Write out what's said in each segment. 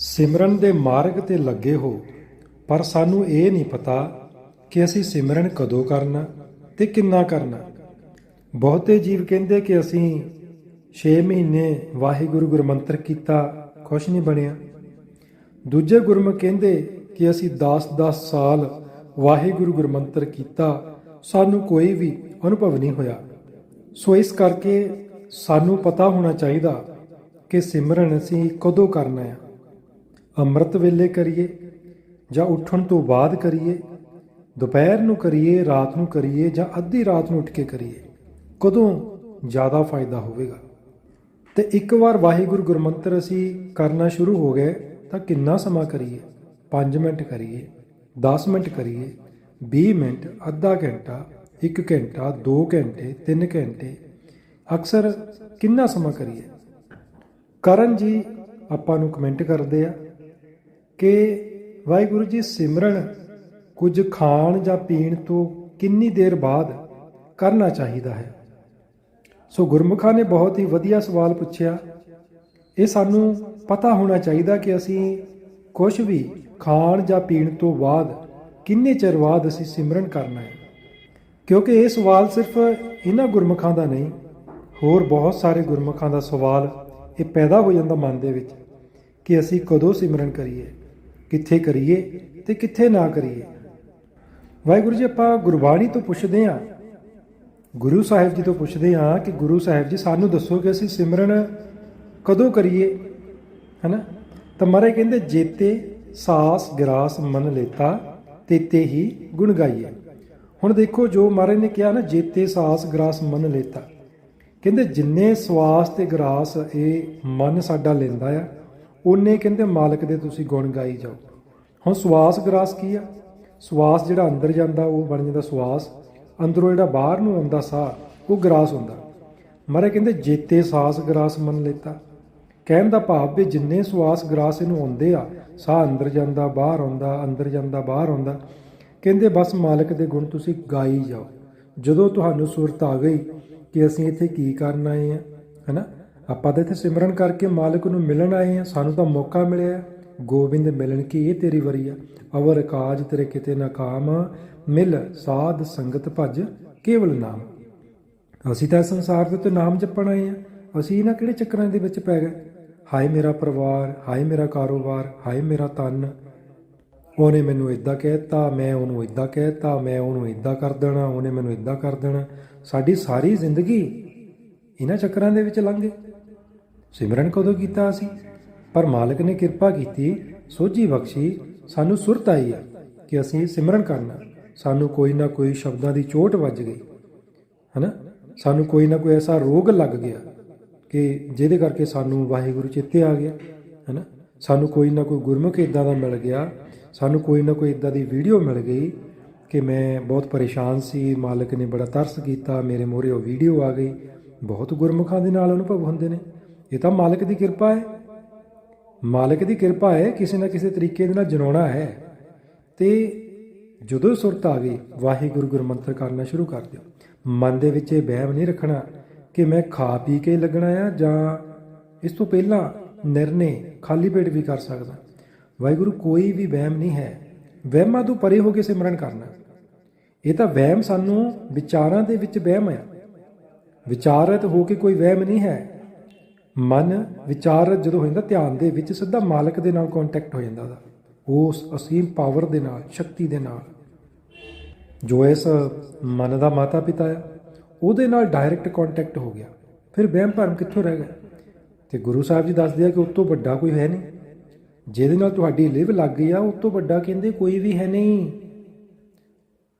ਸਿਮਰਨ ਦੇ ਮਾਰਗ ਤੇ ਲੱਗੇ ਹੋ, ਪਰ ਸਾਨੂੰ ਇਹ ਨਹੀਂ ਪਤਾ ਕਿ ਅਸੀਂ ਸਿਮਰਨ ਕਦੋਂ ਕਰਨਾ ਤੇ ਕਿੰਨਾ ਕਰਨਾ। ਬਹੁਤੇ ਜੀਵ ਕਹਿੰਦੇ ਕਿ ਅਸੀਂ 6 ਮਹੀਨੇ ਵਾਹਿਗੁਰੂ ਗੁਰਮੰਤਰ ਕੀਤਾ, ਕੁਛ ਨਹੀਂ ਬਣਿਆ। ਦੂਜੇ ਗੁਰਮੁਖ ਕਹਿੰਦੇ ਕਿ ਅਸੀਂ 10-10 ਸਾਲ ਵਾਹਿਗੁਰੂ ਗੁਰਮੰਤਰ ਕੀਤਾ, ਸਾਨੂੰ ਕੋਈ ਵੀ ਅਨੁਭਵ ਨਹੀਂ ਹੋਇਆ। ਸੋ ਇਸ ਕਰਕੇ ਸਾਨੂੰ ਪਤਾ ਹੋਣਾ ਚਾਹੀਦਾ ਕਿ ਸਿਮਰਨ ਅਸੀਂ ਕਦੋਂ ਕਰਨਾ ਹੈ। ਅੰਮ੍ਰਿਤ ਵੇਲੇ ਕਰੀਏ ਜਾਂ ਉੱਠਣ ਤੋਂ ਬਾਅਦ ਕਰੀਏ, ਦੁਪਹਿਰ ਨੂੰ ਕਰੀਏ, ਰਾਤ ਨੂੰ ਕਰੀਏ ਜਾਂ ਅੱਧੀ ਰਾਤ ਨੂੰ ਉੱਠ ਕੇ ਕਰੀਏ, ਕਦੋਂ ਜ਼ਿਆਦਾ ਫਾਇਦਾ ਹੋਵੇਗਾ? ਤੇ ਇੱਕ ਵਾਰ ਵਾਹਿਗੁਰੂ ਗੁਰਮੰਤਰ ਅਸੀਂ ਕਰਨਾ ਸ਼ੁਰੂ ਹੋ ਗਏ ਤਾਂ ਕਿੰਨਾ ਸਮਾਂ ਕਰੀਏ? 5 ਮਿੰਟ ਕਰੀਏ 10 ਮਿੰਟ ਕਰੀਏ 20 ਮਿੰਟ, ਅੱਧਾ ਘੰਟਾ 1 ਘੰਟਾ 2 ਘੰਟੇ 3 ਘੰਟੇ, ਅਕਸਰ ਕਿੰਨਾ ਸਮਾਂ ਕਰੀਏ? ਕਰਨ ਜੀ, ਆਪਾਂ ਨੂੰ ਕਮੈਂਟ ਕਰਦੇ ਆ। ਕਿ ਵਾਹਿਗੁਰੂ ਜੀ ਸਿਮਰਨ, ਕੁਝ ਖਾਣ ਜਾਂ ਪੀਣ ਤੋਂ ਕਿੰਨੀ ਦੇਰ ਬਾਅਦ ਕਰਨਾ ਚਾਹੀਦਾ ਹੈ। ਸੋ ਗੁਰਮੁਖਾਂ ਨੇ ਬਹੁਤ ਹੀ ਵਧੀਆ ਸਵਾਲ ਪੁੱਛਿਆ। ਇਹ ਸਾਨੂੰ ਪਤਾ ਹੋਣਾ ਚਾਹੀਦਾ ਕਿ ਅਸੀਂ ਕੁਝ ਵੀ ਖਾਣ ਜਾਂ ਪੀਣ ਤੋਂ ਬਾਅਦ ਕਿੰਨੇ ਚਿਰ ਬਾਅਦ ਅਸੀਂ ਸਿਮਰਨ ਕਰਨਾ ਹੈ। ਕਿਉਂਕਿ ਇਹ ਸਵਾਲ ਸਿਰਫ ਇਹਨਾਂ ਗੁਰਮੁਖਾਂ ਦਾ ਨਹੀਂ, ਹੋਰ ਬਹੁਤ ਸਾਰੇ ਗੁਰਮੁਖਾਂ ਦਾ ਸਵਾਲ ਇਹ ਪੈਦਾ ਹੋ ਜਾਂਦਾ ਮਨ ਦੇ ਵਿੱਚ ਕਿ ਅਸੀਂ ਕਦੋਂ ਸਿਮਰਨ ਕਰੀਏ। ਕਿੱਥੇ ਕਰੀਏ ਤੇ ਕਿੱਥੇ ਨਾ ਕਰੀਏ। ਵਾਹਿਗੁਰੂ ਜੀ, ਆਪਾਂ ਗੁਰਬਾਣੀ ਤੋਂ ਪੁੱਛਦੇ ਹਾਂ। ਗੁਰੂ ਸਾਹਿਬ ਜੀ ਤੋਂ ਪੁੱਛਦੇ ਹਾਂ ਕਿ ਗੁਰੂ ਸਾਹਿਬ ਜੀ, ਸਾਨੂੰ ਦੱਸੋ ਕਿ ਅਸੀਂ ਸਿਮਰਨ ਕਦੋਂ ਕਰੀਏ? ਹੈਨਾ? ਤਾਂ ਮਹਾਰਾਜ ਕਹਿੰਦੇ, ਜੇਤੇ ਸਾਸ ਗਰਾਸ ਮਨ ਲੇਤਾ, ਤੇਤੇ ਹੀ ਗੁਣ ਗਾਈਏ। ਹੁਣ ਦੇਖੋ, ਜੋ ਮਹਾਰਾਜ ਨੇ ਕਿਹਾ ਨਾ, ਜੇਤੇ ਸਾਸ ਗਰਾਸ ਮਨ ਲੇਤਾ। ਕਹਿੰਦੇ, ਜਿੰਨੇ ਸਵਾਸ ਤੇ ਗਰਾਸ ਇਹ ਮਨ ਸਾਡਾ ਲੈਂਦਾ ਆ ਉਹਨੇ ਕਹਿੰਦੇ, ਮਾਲਕ ਦੇ ਤੁਸੀਂ ਗੁਣ ਗਾਈ ਜਾਓ। ਹੁਣ ਸਵਾਸ ਗਰਾਸ ਕੀ ਆ? ਸਵਾਸ ਜਿਹੜਾ ਅੰਦਰ ਜਾਂਦਾ, ਉਹ ਬਣ ਜਾਂਦਾ ਸਵਾਸ। ਅੰਦਰੋਂ ਜਿਹੜਾ ਬਾਹਰ ਨੂੰ ਆਉਂਦਾ ਸਾਹ, ਉਹ ਗਰਾਸ ਹੁੰਦਾ। ਮਹਾਰਾਜ ਕਹਿੰਦੇ, ਜੇਤੇ ਸਾਸ ਗਰਾਸ ਮੰਨ ਲੇਤਾ। ਕਹਿਣ ਦਾ ਭਾਵ ਵੀ ਜਿੰਨੇ ਸਵਾਸ ਗਰਾਸ ਇਹਨੂੰ ਆਉਂਦੇ ਆ, ਸਾਹ ਅੰਦਰ ਜਾਂਦਾ, ਬਾਹਰ ਆਉਂਦਾ, ਅੰਦਰ ਜਾਂਦਾ, ਬਾਹਰ ਆਉਂਦਾ। ਕਹਿੰਦੇ, ਬਸ ਮਾਲਕ ਦੇ ਗੁਣ ਤੁਸੀਂ ਗਾਈ ਜਾਓ। ਜਦੋਂ ਤੁਹਾਨੂੰ ਸੁਰਤ ਆ ਗਈ ਕਿ ਅਸੀਂ ਇੱਥੇ ਕੀ ਕਰਨ ਆਏ ਆ, ਹੈਨਾ? ਆਪਾਂ ਤਾਂ ਇੱਥੇ ਸਿਮਰਨ ਕਰਕੇ ਮਾਲਕ ਨੂੰ ਮਿਲਣ ਆਏ ਆ ਸਾਨੂੰ ਤਾਂ ਮੌਕਾ ਮਿਲਿਆ ਗੋਬਿੰਦ, ਮਿਲਣ ਕੀ ਇਹ ਤੇਰੀ ਵਰੀ ਆ? ਅਵਰ ਕਾਜ ਤੇਰੇ ਕਿਤੇ ਨਾਕਾਮ ਮਿਲ ਸਾਧ ਸੰਗਤ ਭਜ ਕੇਵਲ ਨਾਮ। ਅਸੀਂ ਤਾਂ ਸੰਸਾਰ ਦੇ ਉੱਤੇ ਨਾਮ ਜਪਣ ਆਏ ਆ ਅਸੀਂ ਇਹਨਾਂ ਕਿਹੜੇ ਚੱਕਰਾਂ ਦੇ ਵਿੱਚ ਪੈ ਗਏ? ਹਾਏ ਮੇਰਾ ਪਰਿਵਾਰ, ਹਾਏ ਮੇਰਾ ਕਾਰੋਬਾਰ, ਹਾਏ ਮੇਰਾ ਤਨ ਉਹਨੇ ਮੈਨੂੰ ਇਦਾਂ ਕਹਿਤਾ ਮੈਂ ਉਹਨੂੰ ਇਦਾਂ ਕਹਿਤਾ ਮੈਂ ਉਹਨੂੰ ਇਦਾਂ ਕਰ ਦੇਣਾ, ਉਹਨੇ ਮੈਨੂੰ ਇਦਾਂ ਕਰ ਦੇਣਾ। ਸਾਡੀ ਸਾਰੀ ਜ਼ਿੰਦਗੀ ਇਹਨਾਂ ਚੱਕਰਾਂ ਦੇ ਵਿੱਚ ਲੰਘ ਗਈ। ਸਿਮਰਨ ਕਦੋਂ ਕੀਤਾ ਅਸੀਂ? ਪਰ ਮਾਲਕ ਨੇ ਕਿਰਪਾ ਕੀਤੀ, ਸੋਝੀ ਬਖਸ਼ੀ, ਸਾਨੂੰ ਸੁਰਤ ਆਈ ਆ ਕਿ ਅਸੀਂ ਸਿਮਰਨ ਕਰਨਾ। ਸਾਨੂੰ ਕੋਈ ਨਾ ਕੋਈ ਸ਼ਬਦਾਂ ਦੀ ਚੋਟ ਵੱਜ ਗਈ, ਹਨਾ? ਸਾਨੂੰ ਕੋਈ ਨਾ ਕੋਈ ਐਸਾ ਰੋਗ ਲੱਗ ਗਿਆ ਕਿ ਜਿਹਦੇ ਕਰਕੇ ਸਾਨੂੰ ਵਾਹਿਗੁਰੂ ਚਿੱਤੇ ਆ ਗਿਆ, ਹਨਾ? ਸਾਨੂੰ ਕੋਈ ਨਾ ਕੋਈ ਗੁਰਮੁਖ ਇਦਾਂ ਦਾ ਮਿਲ ਗਿਆ, ਸਾਨੂੰ ਕੋਈ ਨਾ ਕੋਈ ਇਦਾਂ ਦੀ ਵੀਡੀਓ ਮਿਲ ਗਈ ਕਿ ਮੈਂ ਬਹੁਤ ਪਰੇਸ਼ਾਨ ਸੀ, ਮਾਲਕ ਨੇ ਬੜਾ ਤਰਸ ਕੀਤਾ, ਮੇਰੇ ਮੋਰੇ ਉਹ ਵੀਡੀਓ ਆ ਗਈ। ਬਹੁਤ ਗੁਰਮੁਖਾਂ ਦੇ ਨਾਲ ਅਨੁਭਵ ਹੁੰਦੇ ਨੇ। ਇਹ ਤਾਂ ਮਾਲਕ ਦੀ ਕਿਰਪਾ ਹੈ। ਮਾਲਕ ਦੀ ਕਿਰਪਾ ਹੈ ਕਿਸੇ ਨਾ ਕਿਸੇ ਤਰੀਕੇ ਦੇ ਨਾਲ ਜਨਾਉਣਾ ਹੈ। ਤੇ ਜਦੋਂ ਸੁਰਤ ਆ ਗਈ, ਵਾਹਿਗੁਰੂ ਗੁਰਮੰਤਰ ਕਰਨਾ ਸ਼ੁਰੂ ਕਰ ਦਿਓ। ਮਨ ਦੇ ਵਿੱਚ ਇਹ ਵਹਿਮ ਨਹੀਂ ਰੱਖਣਾ ਕਿ ਮੈਂ ਖਾ ਪੀ ਕੇ ਲੱਗਣਾ ਆ ਜਾਂ ਇਸ ਤੋਂ ਪਹਿਲਾਂ ਨਿਰਣੇ ਖਾਲੀ ਪੇਟ ਵੀ ਕਰ ਸਕਦਾ। ਵਾਹਿਗੁਰੂ, ਕੋਈ ਵੀ ਵਹਿਮ ਨਹੀਂ ਹੈ। ਵਹਿਮਾਂ ਤੋਂ ਪਰੇ ਹੋ ਕੇ ਸਿਮਰਨ ਕਰਨਾ। ਇਹ ਤਾਂ ਵਹਿਮ ਸਾਨੂੰ ਵਿਚਾਰਾਂ ਦੇ ਵਿੱਚ ਵਹਿਮ ਆ। ਵਿਚਾਰਤ ਹੋ ਕੇ ਕੋਈ ਵਹਿਮ ਨਹੀਂ ਹੈ। ਮਨ, ਵਿਚਾਰ ਜਦੋਂ ਹੋ ਜਾਂਦਾ ਧਿਆਨ ਦੇ ਵਿੱਚ, ਸਿੱਧਾ ਮਾਲਕ ਦੇ ਨਾਲ ਕੰਟੈਕਟ ਹੋ ਜਾਂਦਾ ਉਹਦਾ। ਉਸ ਅਸੀਮ ਪਾਵਰ ਦੇ ਨਾਲ, ਸ਼ਕਤੀ ਦੇ ਨਾਲ। ਜੋ ਇਸ ਮਨ ਦਾ ਮਾਤਾ ਪਿਤਾ ਆ, ਉਹਦੇ ਨਾਲ ਡਾਇਰੈਕਟ ਕੰਟੈਕਟ ਹੋ ਗਿਆ। ਫਿਰ ਵਹਿਮ ਭਰਮ ਕਿੱਥੋਂ ਰਹਿ ਗਿਆ? ਤੇ ਗੁਰੂ ਸਾਹਿਬ ਜੀ ਦੱਸਦੇ ਆ ਕਿ ਉਸ ਤੋਂ ਵੱਡਾ ਕੋਈ ਹੈ ਨਹੀਂ। ਜਿਹਦੇ ਨਾਲ ਤੁਹਾਡੀ ਲਿਵ ਲੱਗ ਗਈ ਆ ਉਸ ਤੋਂ ਵੱਡਾ ਕਹਿੰਦੇ ਕੋਈ ਵੀ ਹੈ ਨਹੀਂ।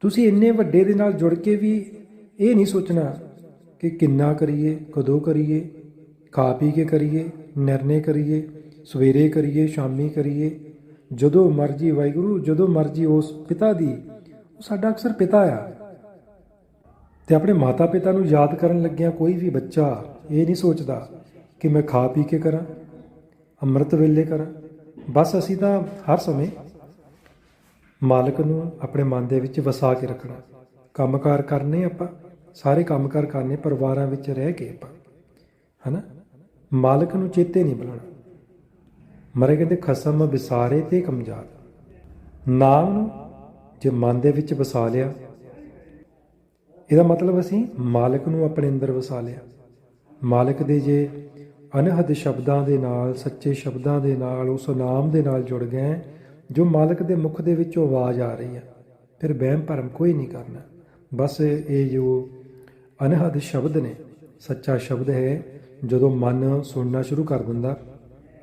ਤੁਸੀਂ ਇੰਨੇ ਵੱਡੇ ਦੇ ਨਾਲ ਜੁੜ ਕੇ ਵੀ ਇਹ ਨਹੀਂ ਸੋਚਣਾ ਕਿ ਕਿੰਨਾ ਕਰੀਏ, ਕਦੋਂ ਕਰੀਏ। ਖਾ ਪੀ ਕੇ ਕਰੀਏ, ਨਿਰਣੇ ਕਰੀਏ, ਸਵੇਰੇ ਕਰੀਏ, ਸ਼ਾਮੀ ਕਰੀਏ। ਜਦੋਂ ਮਰਜ਼ੀ ਵਾਹਿਗੁਰੂ, ਜਦੋਂ ਮਰਜ਼ੀ ਉਸ ਪਿਤਾ ਦੀ, ਉਹ ਸਾਡਾ ਅਕਸਰ ਪਿਤਾ ਆ। ਤੇ ਆਪਣੇ ਮਾਤਾ ਪਿਤਾ ਨੂੰ ਯਾਦ ਕਰਨ ਲੱਗਿਆ ਕੋਈ ਵੀ ਬੱਚਾ ਇਹ ਨਹੀਂ ਸੋਚਦਾ ਕਿ ਮੈਂ ਖਾ ਪੀ ਕੇ ਕਰਾਂ, ਅੰਮ੍ਰਿਤ ਵੇਲੇ ਕਰਾਂ। ਬਸ ਅਸੀਂ ਤਾਂ ਹਰ ਸਮੇਂ ਮਾਲਕ ਨੂੰ ਆਪਣੇ ਮਨ ਦੇ ਵਿੱਚ ਵਸਾ ਕੇ ਰੱਖਣਾ। ਕੰਮਕਾਰ ਕਰਨੇ ਆਪਾਂ, ਸਾਰੇ ਕੰਮਕਾਰ ਕਰਨੇ, ਪਰਿਵਾਰਾਂ ਵਿੱਚ ਰਹਿ ਕੇ ਆਪਾਂ। ਹਨਾ? ਮਾਲਕ ਨੂੰ ਚੇਤੇ ਨਹੀਂ ਬੁਲਾਉਣਾ ਮਰੇ ਕਹਿੰਦੇ ਖਸਮ ਵਿਸਾਰੇ ਤੇ ਕਮਜਾਰ ਨਾਮ ਨੂੰ ਜੇ ਮਨ ਦੇ ਵਿੱਚ ਵਸਾ ਲਿਆ, ਇਹਦਾ ਮਤਲਬ ਅਸੀਂ ਮਾਲਕ ਨੂੰ ਆਪਣੇ ਅੰਦਰ ਵਸਾ ਲਿਆ। ਮਾਲਕ ਦੇ ਜੇ ਅਨਹਦ ਸ਼ਬਦਾਂ ਦੇ ਨਾਲ, ਸੱਚੇ ਸ਼ਬਦਾਂ ਦੇ ਨਾਲ, ਉਸ ਨਾਮ ਦੇ ਨਾਲ ਜੁੜ ਗਏ ਜੋ ਮਾਲਕ ਦੇ ਮੁਖ ਦੇ ਵਿੱਚੋਂ ਆਵਾਜ਼ ਆ ਰਹੀ ਹੈ, ਫਿਰ ਵਹਿਮ ਭਰਮ ਕੋਈ ਨਹੀਂ ਕਰਨਾ। ਬਸ ਇਹ ਜੋ ਅਨਹਦ ਸ਼ਬਦ ਨੇ, ਸੱਚਾ ਸ਼ਬਦ ਹੈ ਜਦੋਂ ਮਨ ਸੁਣਨਾ ਸ਼ੁਰੂ ਕਰ ਦਿੰਦਾ,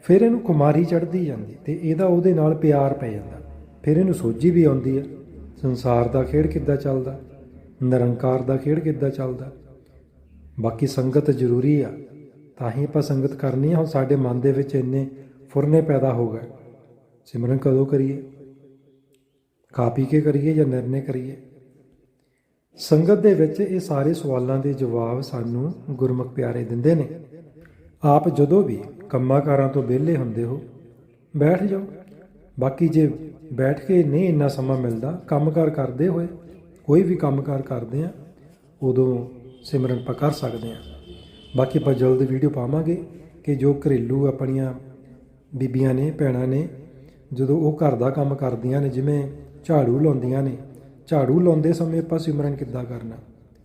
ਫਿਰ ਇਹਨੂੰ ਕੁਮਾਰੀ ਚੜ੍ਹਦੀ ਜਾਂਦੀ ਤੇ ਇਹਦਾ ਉਹਦੇ ਨਾਲ ਪਿਆਰ ਪੈ ਜਾਂਦਾ। ਫਿਰ ਇਹਨੂੰ ਸੋਝੀ ਵੀ ਆਉਂਦੀ ਆ, ਸੰਸਾਰ ਦਾ ਖੇਡ ਕਿੱਦਾਂ ਚੱਲਦਾ, ਨਿਰੰਕਾਰ ਦਾ ਖੇਡ ਕਿੱਦਾਂ ਚੱਲਦਾ। ਬਾਕੀ ਸੰਗਤ ਜ਼ਰੂਰੀ ਆ, ਤਾਂ ਹੀ ਆਪਾਂ ਸੰਗਤ ਕਰਨੀ ਆ, ਹੁਣ ਸਾਡੇ ਮਨ ਦੇ ਵਿੱਚ ਇੰਨੇ ਫੁਰਨੇ ਪੈਦਾ ਹੋ ਗਏ। ਸਿਮਰਨ ਕਦੋਂ ਕਰੀਏ? ਖਾ ਪੀ ਕੇ ਕਰੀਏ ਜਾਂ ਨਿਰਣੇ ਕਰੀਏ? ਸੰਗਤ ਦੇ ਵਿੱਚ ਇਹ ਸਾਰੇ ਸਵਾਲਾਂ ਦੇ ਜਵਾਬ ਸਾਨੂੰ ਗੁਰਮੁਖ ਪਿਆਰੇ ਦਿੰਦੇ ਨੇ। ਆਪ ਜਦੋਂ ਵੀ ਕੰਮਾਂ-ਕਾਰਾਂ ਤੋਂ ਵਿਹਲੇ ਹੁੰਦੇ ਹੋ, ਬੈਠ ਜਾਓ। ਬਾਕੀ ਜੇ ਬੈਠ ਕੇ ਨਹੀਂ ਇੰਨਾ ਸਮਾਂ ਮਿਲਦਾ, ਕੰਮਕਾਰ ਕਰਦੇ ਹੋਏ, ਕੋਈ ਵੀ ਕੰਮਕਾਰ ਕਰਦੇ ਆ, ਉਦੋਂ ਸਿਮਰਨ ਆਪਾਂ ਕਰ ਸਕਦੇ ਆ। ਬਾਕੀ ਆਪਾਂ ਜਲਦ ਵੀਡੀਓ ਪਾਵਾਂਗੇ ਕਿ ਜੋ ਘਰੇਲੂ ਆਪਣੀਆਂ ਬੀਬੀਆਂ ਨੇ, ਭੈਣਾਂ ਨੇ, ਜਦੋਂ ਉਹ ਘਰ ਦਾ ਕੰਮ ਕਰਦੀਆਂ ਨੇ, ਜਿਵੇਂ ਝਾੜੂ ਲਾਉਂਦੀਆਂ ਨੇ ਝਾੜੂ ਲਾਉਂਦੇ ਸਮੇਂ ਆਪਾਂ ਸਿਮਰਨ ਕਿੱਦਾਂ ਕਰਨਾ?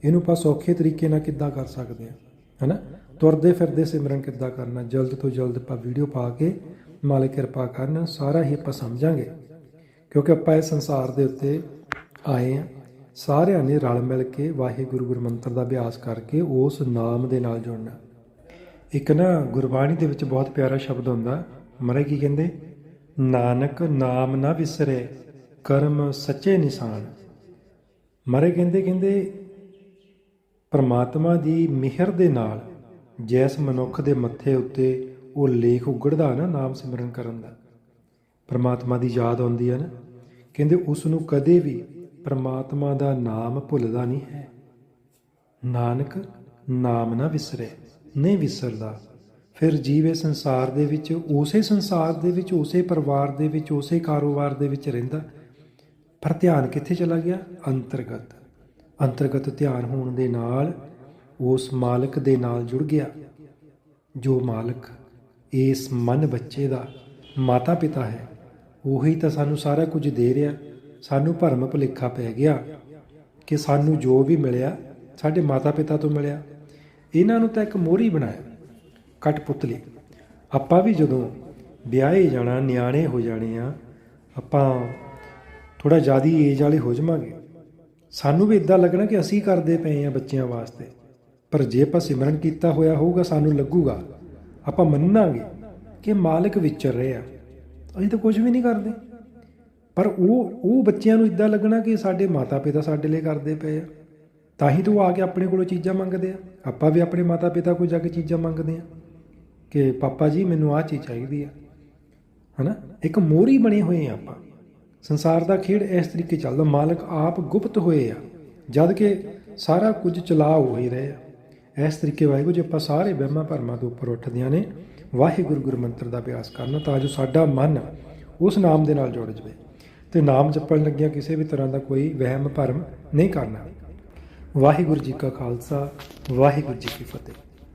ਇਹਨੂੰ ਆਪਾਂ ਸੌਖੇ ਤਰੀਕੇ ਨਾਲ ਕਿੱਦਾਂ ਕਰ ਸਕਦੇ ਹਾਂ? ਹੈਨਾ? ਤੁਰਦੇ ਫਿਰਦੇ ਸਿਮਰਨ ਕਿੱਦਾਂ ਕਰਨਾ? ਜਲਦ ਤੋਂ ਜਲਦ ਆਪਾਂ ਵੀਡੀਓ ਪਾ ਕੇ ਮਾਲਕ ਕਿਰਪਾ ਕਰਨ, ਸਾਰਾ ਹੀ ਆਪਾਂ ਸਮਝਾਂਗੇ। ਕਿਉਂਕਿ ਆਪਾਂ ਇਸ ਸੰਸਾਰ ਦੇ ਉੱਤੇ ਆਏ ਆ ਸਾਰਿਆਂ ਨੇ ਰਲ ਮਿਲ ਕੇ ਵਾਹਿਗੁਰੂ ਗੁਰੂ ਮੰਤਰ ਦਾ ਅਭਿਆਸ ਕਰਕੇ ਉਸ ਨਾਮ ਦੇ ਨਾਲ ਜੁੜਨਾ। ਇੱਕ ਨਾ ਗੁਰਬਾਣੀ ਦੇ ਵਿੱਚ ਬਹੁਤ ਪਿਆਰਾ ਸ਼ਬਦ ਹੁੰਦਾ ਮਰੇ ਕੀ ਕਹਿੰਦੇ? ਨਾਨਕ ਨਾਮ ਨਾ ਵਿਸਰੇ, ਕਰਮ ਸੱਚੇ ਨਿਸ਼ਾਨ। ਮਰੇ ਕਹਿੰਦੇ ਕਹਿੰਦੇ, ਪਰਮਾਤਮਾ ਦੀ ਮਿਹਰ ਦੇ ਨਾਲ ਜੈਸ ਮਨੁੱਖ ਦੇ ਮੱਥੇ ਉੱਤੇ ਉਹ ਲੇਖ ਉਗੜਦਾ ਨਾ, ਨਾਮ ਸਿਮਰਨ ਕਰਨ ਦਾ। ਪਰਮਾਤਮਾ ਦੀ ਯਾਦ ਆਉਂਦੀ ਹੈ ਨਾ। ਕਹਿੰਦੇ ਉਸ ਨੂੰ ਕਦੇ ਵੀ ਪਰਮਾਤਮਾ ਦਾ ਨਾਮ ਭੁੱਲਦਾ ਨਹੀਂ ਹੈ। ਨਾਨਕ, ਨਾਮ ਨਾ ਵਿਸਰੇ, ਨਹੀਂ ਵਿਸਰਦਾ। ਫਿਰ ਜੀਵੇ ਸੰਸਾਰ ਦੇ ਵਿੱਚ, ਉਸੇ ਸੰਸਾਰ ਦੇ ਵਿੱਚ, ਉਸੇ ਪਰਿਵਾਰ ਦੇ ਵਿੱਚ, ਉਸੇ ਕਾਰੋਬਾਰ ਦੇ ਵਿੱਚ ਰਹਿੰਦਾ। ਪਰ ਧਿਆਨ ਕਿੱਥੇ ਚਲਾ ਗਿਆ? ਅੰਤਰਗਤ। ਅੰਤਰਗਤ ਧਿਆਨ ਹੋਣ ਦੇ ਨਾਲ ਉਸ ਮਾਲਕ ਦੇ ਨਾਲ ਜੁੜ ਗਿਆ। ਜੋ ਮਾਲਕ, ਇਸ ਮਨ ਬੱਚੇ ਦਾ ਮਾਤਾ ਪਿਤਾ ਹੈ, ਉਹੀ ਤਾਂ ਸਾਨੂੰ ਸਾਰਾ ਕੁਝ ਦੇ ਰਿਹਾ। ਸਾਨੂੰ ਭਰਮ ਭੁਲੇਖਾ ਪੈ ਗਿਆ ਕਿ ਸਾਨੂੰ ਜੋ ਵੀ ਮਿਲਿਆ, ਸਾਡੇ ਮਾਤਾ ਪਿਤਾ ਤੋਂ ਮਿਲਿਆ। ਇਹਨਾਂ ਨੂੰ ਤਾਂ ਇੱਕ ਮੋਹਰੀ ਬਣਾਇਆ ਕਟਪੁਤਲੀ ਆਪਾਂ ਵੀ ਜਦੋਂ ਵਿਆਹੇ ਜਾਣਾ, ਨਿਆਣੇ ਹੋ ਜਾਣੇ ਆ, ਆਪਾਂ ਥੋੜਾ ਜ਼ਿਆਦੀ ਏਜ ਵਾਲੇ ਹੋ ਜਾਵਾਂਗੇ। ਸਾਨੂੰ ਵੀ ਇਦਾਂ ਲੱਗਣਾ ਕਿ ਅਸੀਂ ਕਰਦੇ ਪਏ ਆ ਬੱਚਿਆਂ ਵਾਸਤੇ। ਪਰ ਜੇ ਆਪਾਂ ਸਿਮਰਨ ਕੀਤਾ ਹੋਇਆ ਹੋਊਗਾ, ਸਾਨੂੰ ਲੱਗੂਗਾ। ਆਪਾਂ ਮੰਨਾਂਗੇ ਕਿ ਮਾਲਕ ਵਿਚਰ ਰਹੇ। ਆ ਅਸੀਂ ਤਾਂ ਕੁਝ ਵੀ ਨਹੀਂ ਕਰਦੇ। ਪਰ ਉਹ ਉਹ ਬੱਚਿਆਂ ਨੂੰ ਇਦਾਂ ਲੱਗਣਾ ਕਿ ਸਾਡੇ ਮਾਤਾ ਪਿਤਾ ਸਾਡੇ ਲਈ ਕਰਦੇ ਪਏ ਆ। ਤਾਂ ਹੀ ਤਾਂ ਉਹ ਆ ਕੇ ਆਪਣੇ ਕੋਲੋਂ ਚੀਜ਼ਾਂ ਮੰਗਦੇ ਆ। ਆਪਾਂ ਵੀ ਆਪਣੇ ਮਾਤਾ ਪਿਤਾ ਕੋਲ ਜਾ ਕੇ ਚੀਜ਼ਾਂ ਮੰਗਦੇ ਆ ਕਿ, ਪਾਪਾ ਜੀ, ਮੈਨੂੰ ਆਹ ਚੀਜ਼ ਚਾਹੀਦੀ ਆ। ਹਨਾ? ਇੱਕ ਮੋਰੀ ਬਣੇ ਹੋਏ ਆ ਆਪਾਂ। ਸੰਸਾਰ ਦਾ ਖੇਡ ਇਸ ਤਰੀਕੇ ਚੱਲਦਾ, ਮਾਲਕ ਆਪ ਗੁਪਤ ਹੋਏ ਆ, ਜਦ ਕਿ ਸਾਰਾ ਕੁਝ ਚਲਾ ਹੋ ਹੀ ਰਹੇ ਆ। ਇਸ ਤਰੀਕੇ ਵਾਹਿਗੁਰੂ ਜੀ ਆਪਾਂ ਸਾਰੇ ਵਹਿਮਾਂ ਭਰਮਾਂ ਤੋਂ ਉੱਪਰ ਉੱਠਦਿਆਂ ਨੇ। ਵਾਹਿਗੁਰੂ ਗੁਰੂ ਮੰਤਰ ਦਾ ਅਭਿਆਸ ਕਰਨਾ ਤਾਂ ਜੋ ਸਾਡਾ ਮਨ ਉਸ ਨਾਮ ਦੇ ਨਾਲ ਜੁੜ ਜਾਵੇ। ਤੇ ਨਾਮ ਜਪਣ ਲੱਗਿਆ ਕਿਸੇ ਵੀ ਤਰ੍ਹਾਂ ਦਾ ਕੋਈ ਵਹਿਮ ਭਰਮ ਨਹੀਂ ਕਰਨਾ। ਵਾਹਿਗੁਰੂ ਜੀ ਕਾ ਖਾਲਸਾ, ਵਾਹਿਗੁਰੂ ਜੀ ਕੀ ਫਤਿਹ।